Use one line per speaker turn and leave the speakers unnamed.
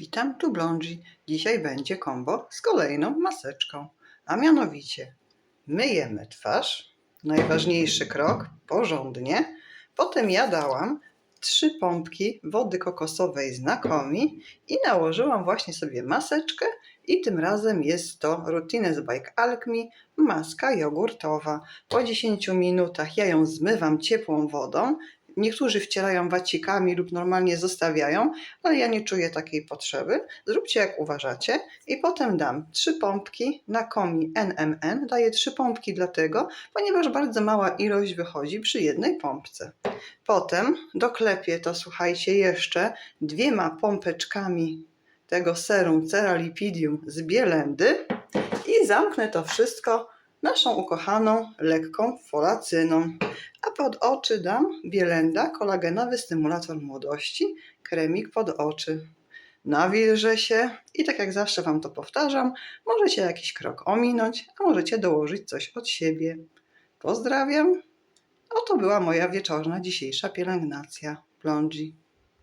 Witam tu Blondzi. Dzisiaj będzie kombo z kolejną maseczką, a mianowicie myjemy twarz, najważniejszy krok, porządnie. Potem ja dałam trzy pompki wody kokosowej z Nakomi i nałożyłam właśnie sobie maseczkę i tym razem jest to Routines by Alchemy maska jogurtowa. Po 10 minutach ja ją zmywam ciepłą wodą. Niektórzy wcierają wacikami lub normalnie zostawiają, ale ja nie czuję takiej potrzeby. Zróbcie jak uważacie. I potem dam trzy pompki na komi NMN. Daję trzy pompki dlatego, ponieważ bardzo mała ilość wychodzi przy jednej pompce. Potem doklepię to, słuchajcie, jeszcze dwiema pompeczkami tego serum Ceralipidium z Bielendy i zamknę to wszystko naszą ukochaną lekką folacyną. A pod oczy dam Bielenda kolagenowy stymulator młodości, kremik pod oczy. Nawilżę się i tak jak zawsze Wam to powtarzam, możecie jakiś krok ominąć, a możecie dołożyć coś od siebie. Pozdrawiam. Oto była moja wieczorna dzisiejsza pielęgnacja. Blondzi.